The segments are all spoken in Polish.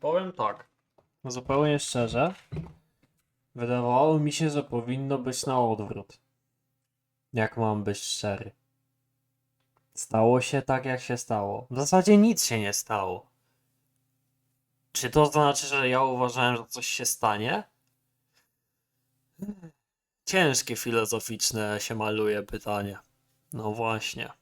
powiem tak. Zupełnie szczerze, wydawało mi się, że powinno być na odwrót. Jak mam być szczery. Stało się tak, jak się stało. W zasadzie nic się nie stało. Czy to znaczy, że ja uważałem, że coś się stanie? Ciężkie filozoficzne się maluje pytanie. No właśnie.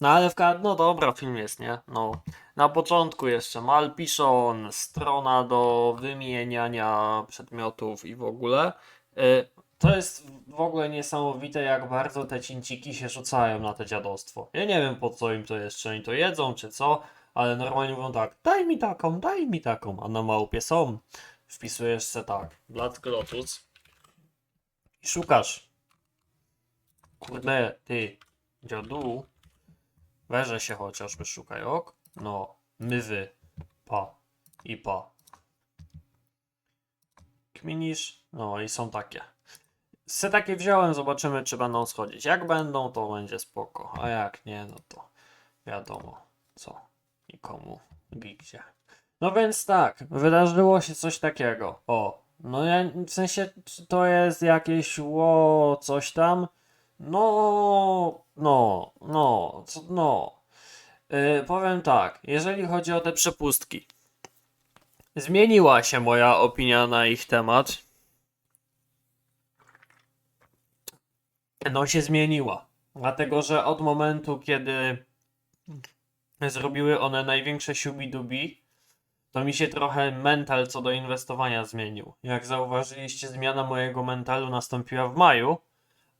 No ale w ka- no dobra, film jest, nie? No. Na początku jeszcze Malpiszon, strona do wymieniania przedmiotów i w ogóle. Y, To jest w ogóle niesamowite, jak bardzo te cinciki się rzucają na te dziadostwo. Ja nie wiem po co im to jest, czy oni to jedzą, czy co, ale normalnie mówią tak, daj mi taką, daj mi taką, a na małpie są. Wpisujesz se tak, Blood Glotus i szukasz. Kurde, ty, dziadu, weże się chociażby szukaj, ok? No, mywy, pa i pa. Kminisz, no i są takie. Se takie wziąłem, zobaczymy czy będą schodzić. Jak będą, to będzie spoko, a jak nie, no to wiadomo co i komu i gdzie. No więc tak, wydarzyło się coś takiego. O, no ja w sensie, to jest jakieś ło, coś tam? No, no, no, no. Yy, powiem tak, jeżeli chodzi o te przepustki. Zmieniła się moja opinia na ich temat. No się zmieniła. Dlatego, że od momentu, kiedy zrobiły one największe siubi-dubi, to mi się trochę mental co do inwestowania zmienił. Jak zauważyliście, zmiana mojego mentalu nastąpiła w maju,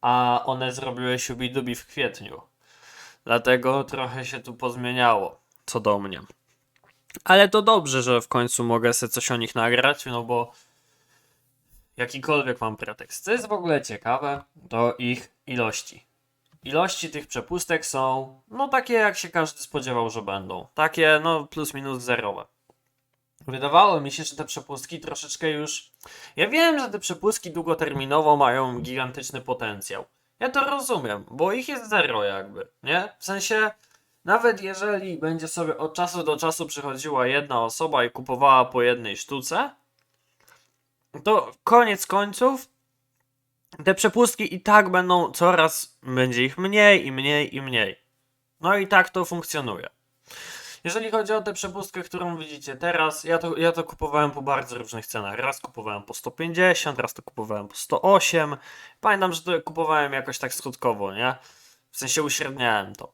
a one zrobiły siubi-dubi w kwietniu. Dlatego trochę się tu pozmieniało, co do mnie. Ale to dobrze, że w końcu mogę sobie coś o nich nagrać, no bo jakikolwiek mam pretekst. Co jest w ogóle ciekawe, to ich ilości. Ilości tych przepustek są, no takie jak się każdy spodziewał, że będą. Takie, no plus minus zerowe. Wydawało mi się, że te przepustki troszeczkę już. Ja wiem, że te przepustki długoterminowo mają gigantyczny potencjał. Ja to rozumiem, bo ich jest zero jakby, nie? W sensie, nawet jeżeli będzie sobie od czasu do czasu przychodziła jedna osoba i kupowała po jednej sztuce, to koniec końców te przepustki i tak będą coraz, będzie ich mniej i mniej i mniej. No i tak to funkcjonuje. Jeżeli chodzi o tę przepustkę, którą widzicie teraz, ja to, ja to kupowałem po bardzo różnych cenach. Raz kupowałem po 150, raz to kupowałem po 108. Pamiętam, że to kupowałem jakoś tak skutkowo, nie? W sensie uśredniałem to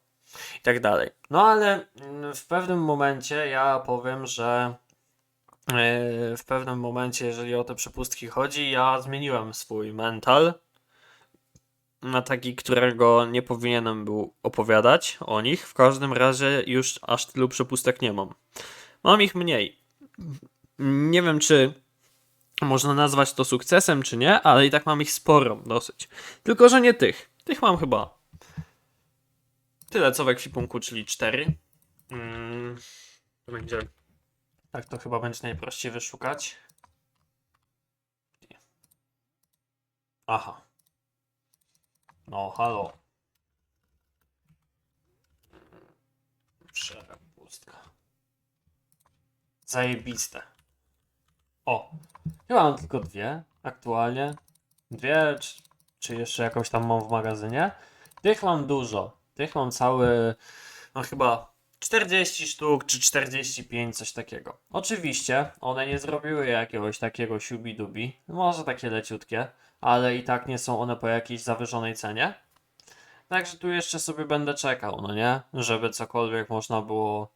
i tak dalej. No ale mm, w pewnym momencie ja powiem, że yy, w pewnym momencie, jeżeli o te przepustki chodzi, ja zmieniłem swój mental na taki, którego nie powinienem był opowiadać o nich. W każdym razie już aż tylu przepustek nie mam. Mam ich mniej. Nie wiem, czy można nazwać to sukcesem, czy nie, ale i tak mam ich sporo, dosyć. Tylko, że nie tych. Tych mam chyba tyle co w ekwipunku, czyli 4. Mm, to będzie. Tak, to chyba będzie najprościej wyszukać. Aha. No, halo. Przepustka. Zajebiste. O, chyba mam tylko dwie aktualnie. Dwie, czy, czy jeszcze jakąś tam mam w magazynie. Tych mam dużo. Tych mam cały, no chyba 40 sztuk, czy 45, coś takiego. Oczywiście, one nie zrobiły jakiegoś takiego siubi-dubi. Może takie leciutkie, ale i tak nie są one po jakiejś zawyżonej cenie. Także tu jeszcze sobie będę czekał, no nie? Żeby cokolwiek można było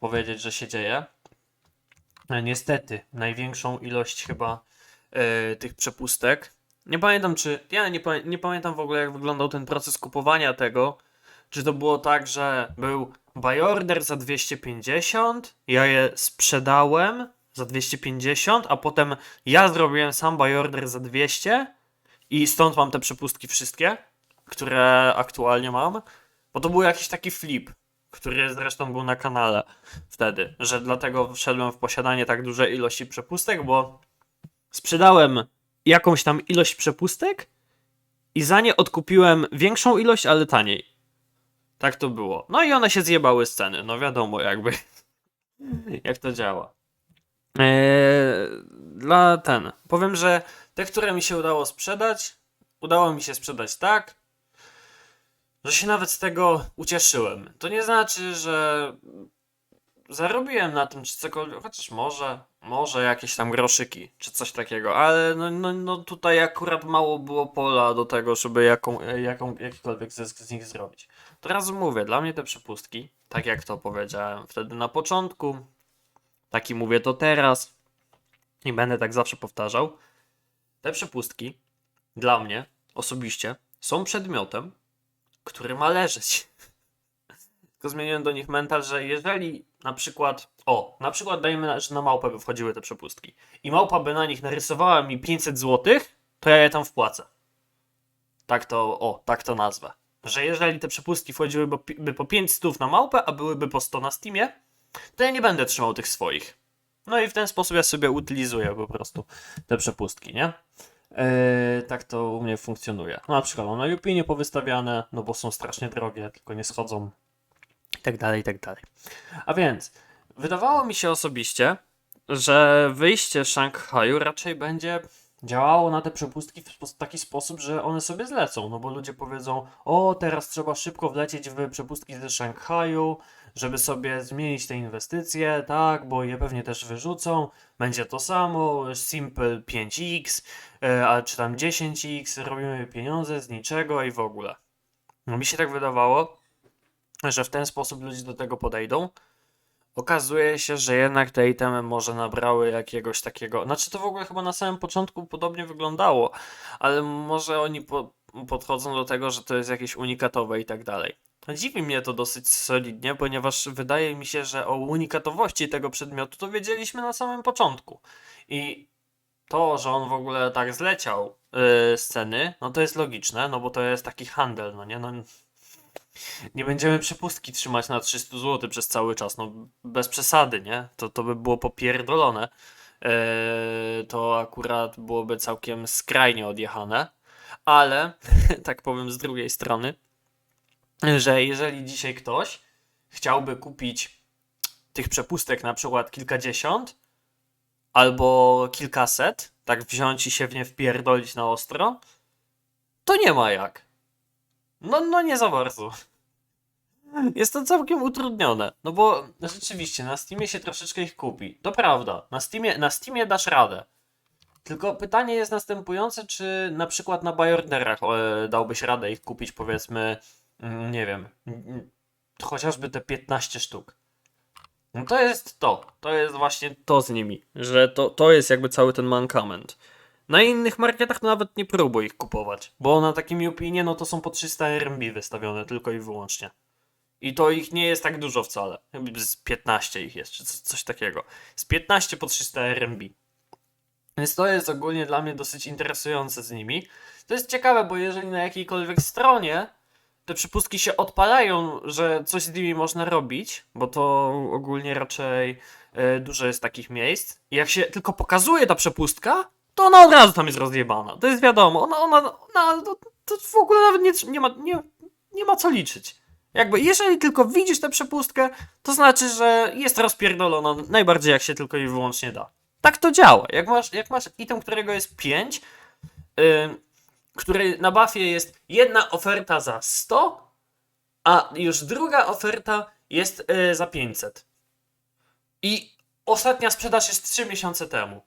powiedzieć, że się dzieje. E, Niestety, największą ilość chyba e, tych przepustek. Nie pamiętam, czy. Ja nie, nie pamiętam w ogóle, jak wyglądał ten proces kupowania tego. Czy to było tak, że był buy order za 250, ja je sprzedałem za 250, a potem ja zrobiłem sam buy order za 200 i stąd mam te przepustki wszystkie, które aktualnie mam. Bo to był jakiś taki flip, który zresztą był na kanale wtedy, że dlatego wszedłem w posiadanie tak dużej ilości przepustek, bo sprzedałem jakąś tam ilość przepustek i za nie odkupiłem większą ilość, ale taniej. Tak to było. No i one się zjebały z ceny. No wiadomo, jakby. jak to działa. Eee, dla ten. Powiem, że te, które mi się udało sprzedać, udało mi się sprzedać tak, że się nawet z tego ucieszyłem. To nie znaczy, że zarobiłem na tym czy cokolwiek, chociaż może, może jakieś tam groszyki, czy coś takiego, ale no, no, no tutaj akurat mało było pola do tego, żeby jaką, jaką, jakikolwiek zysk z nich zrobić. To razu mówię, dla mnie te przepustki, tak jak to powiedziałem wtedy na początku, taki mówię to teraz i będę tak zawsze powtarzał, te przepustki dla mnie osobiście są przedmiotem, który ma leżeć. Tylko zmieniłem do nich mental, że jeżeli na przykład, o, na przykład dajmy, że na małpę by wchodziły te przepustki i małpa by na nich narysowała mi 500 zł, to ja je tam wpłacę. Tak to, o, tak to nazwę. Że jeżeli te przepustki wchodziłyby po 5 stów na małpę, a byłyby po 100 na Steamie, to ja nie będę trzymał tych swoich. No i w ten sposób ja sobie utylizuję po prostu te przepustki, nie? Eee, tak to u mnie funkcjonuje. No, na przykład mam na Jupinie powystawiane, no bo są strasznie drogie, tylko nie schodzą i tak dalej, i tak dalej. A więc, wydawało mi się osobiście, że wyjście Szanghaju raczej będzie działało na te przepustki w taki sposób, że one sobie zlecą, no bo ludzie powiedzą, o teraz trzeba szybko wlecieć w przepustki ze Szanghaju, żeby sobie zmienić te inwestycje, tak, bo je pewnie też wyrzucą, będzie to samo, Simple 5X, e, a czy tam 10X, robimy pieniądze z niczego i w ogóle. No mi się tak wydawało, że w ten sposób ludzie do tego podejdą. Okazuje się, że jednak te itemy może nabrały jakiegoś takiego. Znaczy, to w ogóle chyba na samym początku podobnie wyglądało, ale może oni po, podchodzą do tego, że to jest jakieś unikatowe i tak dalej. Dziwi mnie to dosyć solidnie, ponieważ wydaje mi się, że o unikatowości tego przedmiotu to wiedzieliśmy na samym początku. I to, że on w ogóle tak zleciał yy, z ceny, no to jest logiczne, no bo to jest taki handel, no nie? No, nie będziemy przepustki trzymać na 300 zł przez cały czas, no bez przesady, nie? To, to by było popierdolone. Eee, to akurat byłoby całkiem skrajnie odjechane, ale tak powiem z drugiej strony, że jeżeli dzisiaj ktoś chciałby kupić tych przepustek na przykład kilkadziesiąt albo kilkaset, tak wziąć i się w nie wpierdolić na ostro, to nie ma jak. No, no nie za bardzo. Jest to całkiem utrudnione, no bo rzeczywiście na Steamie się troszeczkę ich kupi. To prawda, na Steamie, na Steamie dasz radę. Tylko pytanie jest następujące, czy na przykład na Bajorderach e, dałbyś radę ich kupić powiedzmy, nie wiem, mm, chociażby te 15 sztuk. No to jest to, to jest właśnie to z nimi, że to, to jest jakby cały ten mankament. Na innych marketach nawet nie próbuj ich kupować, bo na takim Jupinie no to są po 300 RMB wystawione tylko i wyłącznie. I to ich nie jest tak dużo wcale. Z 15 ich jest, czy co- coś takiego. Z 15 po 300 RMB. Więc to jest ogólnie dla mnie dosyć interesujące z nimi. To jest ciekawe, bo jeżeli na jakiejkolwiek stronie te przypustki się odpalają, że coś z nimi można robić, bo to ogólnie raczej e, dużo jest takich miejsc. I jak się tylko pokazuje ta przepustka, to ona od razu tam jest rozjebana. To jest wiadomo. Ona, ona, ona to, to w ogóle nawet nie, nie, ma, nie, nie ma co liczyć. Jakby, jeżeli tylko widzisz tę przepustkę, to znaczy, że jest rozpierdolona najbardziej jak się tylko i wyłącznie da. Tak to działa. Jak masz, jak masz item, którego jest 5, yy, który na buffie jest jedna oferta za 100, a już druga oferta jest yy, za 500. I ostatnia sprzedaż jest 3 miesiące temu.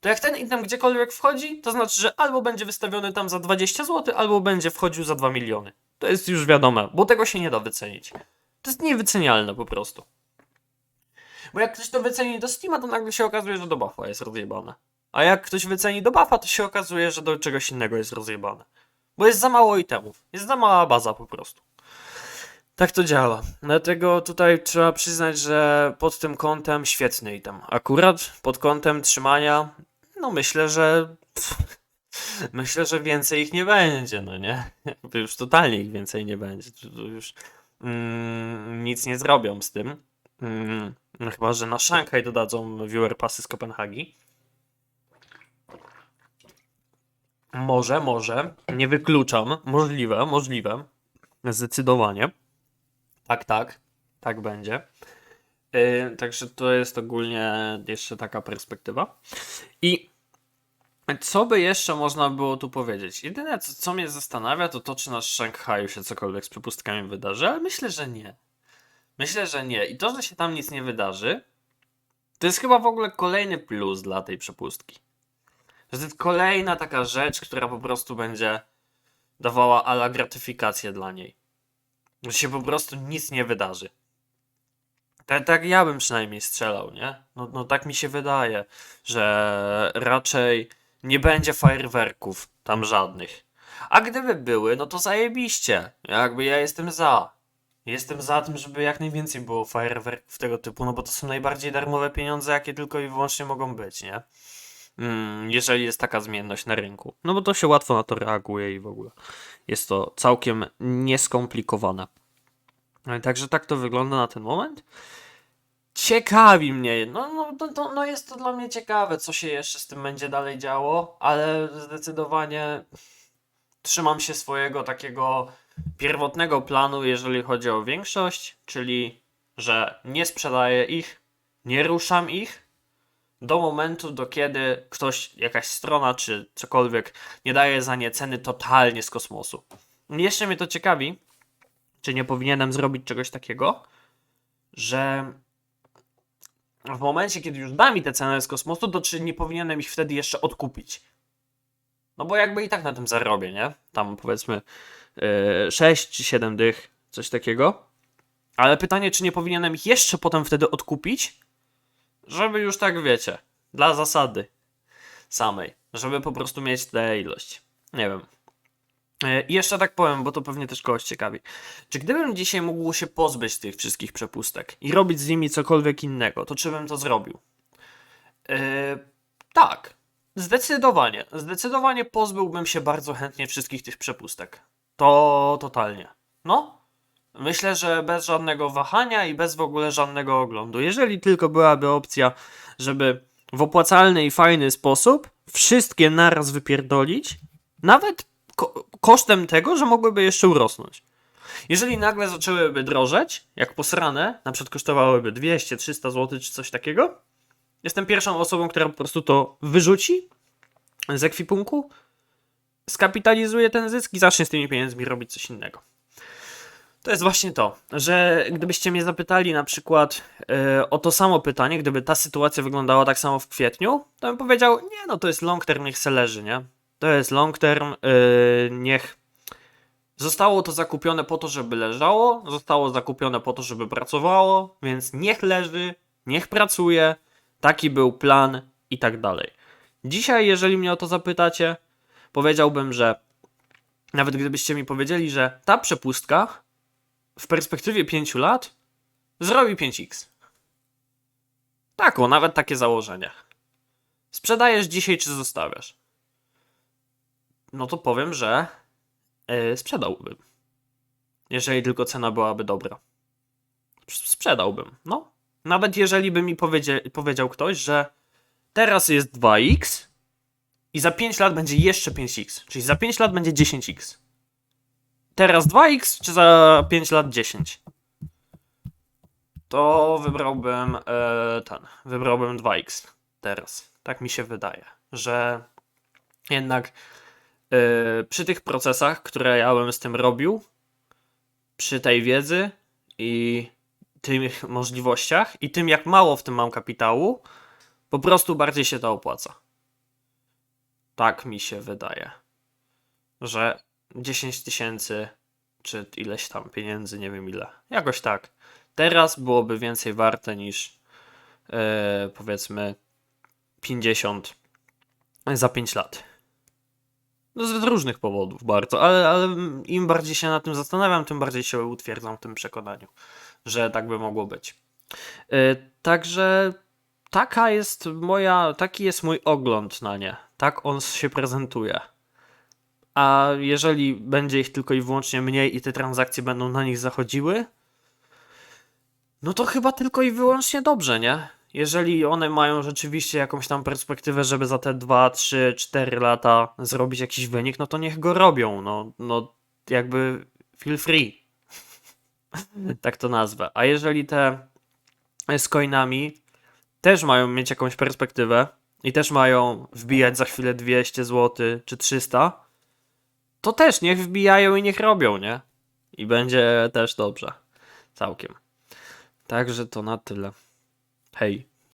To jak ten item gdziekolwiek wchodzi, to znaczy, że albo będzie wystawiony tam za 20 zł, albo będzie wchodził za 2 miliony. To jest już wiadome, bo tego się nie da wycenić. To jest niewycenialne po prostu. Bo jak ktoś to wyceni do Steama, to nagle się okazuje, że do buffa jest rozjebane. A jak ktoś wyceni do buffa, to się okazuje, że do czegoś innego jest rozjebane. Bo jest za mało itemów. Jest za mała baza po prostu. Tak to działa. Dlatego tutaj trzeba przyznać, że pod tym kątem świetny item. Akurat pod kątem trzymania, no myślę, że. Myślę, że więcej ich nie będzie, no nie? Już totalnie ich więcej nie będzie. To już mm, nic nie zrobią z tym. Mm, no chyba, że na Szanghaj dodadzą viewer passy z Kopenhagi. Może, może. Nie wykluczam. Możliwe, możliwe. Zdecydowanie. Tak, tak. Tak będzie. Yy, także to jest ogólnie jeszcze taka perspektywa. I co by jeszcze można było tu powiedzieć? Jedyne, co, co mnie zastanawia, to to, czy na Szanghaju się cokolwiek z przepustkami wydarzy, ale myślę, że nie. Myślę, że nie. I to, że się tam nic nie wydarzy, to jest chyba w ogóle kolejny plus dla tej przepustki. Że to jest kolejna taka rzecz, która po prostu będzie dawała ala gratyfikację dla niej. Że się po prostu nic nie wydarzy. Tak, tak ja bym przynajmniej strzelał, nie? No, no tak mi się wydaje, że raczej nie będzie fajerwerków tam żadnych. A gdyby były, no to zajebiście. Jakby ja jestem za. Jestem za tym, żeby jak najwięcej było fajerwerków tego typu, no bo to są najbardziej darmowe pieniądze, jakie tylko i wyłącznie mogą być, nie? Mm, jeżeli jest taka zmienność na rynku. No bo to się łatwo na to reaguje i w ogóle jest to całkiem nieskomplikowane. E, Także tak to wygląda na ten moment. Ciekawi mnie, no, no, no, no, no jest to dla mnie ciekawe, co się jeszcze z tym będzie dalej działo, ale zdecydowanie trzymam się swojego takiego pierwotnego planu, jeżeli chodzi o większość, czyli że nie sprzedaję ich, nie ruszam ich do momentu, do kiedy ktoś, jakaś strona czy cokolwiek nie daje za nie ceny totalnie z kosmosu. Jeszcze mnie to ciekawi, czy nie powinienem zrobić czegoś takiego, że w momencie, kiedy już da mi te ceny z kosmosu, to czy nie powinienem ich wtedy jeszcze odkupić? No bo jakby i tak na tym zarobię, nie? Tam powiedzmy yy, 6 czy 7 dych, coś takiego. Ale pytanie, czy nie powinienem ich jeszcze potem wtedy odkupić? Żeby już tak wiecie, dla zasady samej, żeby po prostu mieć tę ilość. Nie wiem. E, I jeszcze tak powiem, bo to pewnie też kogoś ciekawi. Czy gdybym dzisiaj mógł się pozbyć tych wszystkich przepustek i robić z nimi cokolwiek innego, to czy bym to zrobił? Yy, tak, zdecydowanie. Zdecydowanie pozbyłbym się bardzo chętnie wszystkich tych przepustek. To totalnie. No, myślę, że bez żadnego wahania i bez w ogóle żadnego oglądu. Jeżeli tylko byłaby opcja, żeby w opłacalny i fajny sposób wszystkie naraz wypierdolić, nawet ko- kosztem tego, że mogłyby jeszcze urosnąć. Jeżeli nagle zaczęłyby drożeć, jak posrane, na przykład kosztowałyby 200-300 zł czy coś takiego, jestem pierwszą osobą, która po prostu to wyrzuci z ekwipunku, skapitalizuje ten zysk i zacznie z tymi pieniędzmi robić coś innego. To jest właśnie to, że gdybyście mnie zapytali na przykład e, o to samo pytanie, gdyby ta sytuacja wyglądała tak samo w kwietniu, to bym powiedział, nie no, to jest long term, niech se leży, nie? To jest long term, e, niech zostało to zakupione po to, żeby leżało, zostało zakupione po to, żeby pracowało, więc niech leży, niech pracuje, taki był plan i tak dalej. Dzisiaj, jeżeli mnie o to zapytacie, powiedziałbym, że nawet gdybyście mi powiedzieli, że ta przepustka w perspektywie 5 lat zrobi 5x. Tak, o, nawet takie założenie. Sprzedajesz dzisiaj, czy zostawiasz? No to powiem, że yy, sprzedałbym. Jeżeli tylko cena byłaby dobra. Sprzedałbym, no. Nawet jeżeli by mi powiedzie- powiedział ktoś, że teraz jest 2x i za 5 lat będzie jeszcze 5x, czyli za 5 lat będzie 10x. Teraz 2x, czy za 5 lat 10? To wybrałbym e, ten. Wybrałbym 2x teraz. Tak mi się wydaje, że jednak e, przy tych procesach, które ja bym z tym robił, przy tej wiedzy i tych możliwościach i tym, jak mało w tym mam kapitału, po prostu bardziej się to opłaca. Tak mi się wydaje, że 10 tysięcy, czy ileś tam pieniędzy, nie wiem ile. Jakoś tak. Teraz byłoby więcej warte niż e, powiedzmy 50 za 5 lat. No z różnych powodów bardzo, ale, ale im bardziej się nad tym zastanawiam, tym bardziej się utwierdzam w tym przekonaniu, że tak by mogło być. E, także taka jest moja, taki jest mój ogląd na nie. Tak on się prezentuje. A jeżeli będzie ich tylko i wyłącznie mniej i te transakcje będą na nich zachodziły, no to chyba tylko i wyłącznie dobrze, nie? Jeżeli one mają rzeczywiście jakąś tam perspektywę, żeby za te 2, 3, 4 lata zrobić jakiś wynik, no to niech go robią. No, no jakby feel free. tak to nazwę. A jeżeli te z coinami też mają mieć jakąś perspektywę i też mają wbijać za chwilę 200 zł czy 300, to też niech wbijają i niech robią, nie? I będzie też dobrze. Całkiem. Także to na tyle. Hej.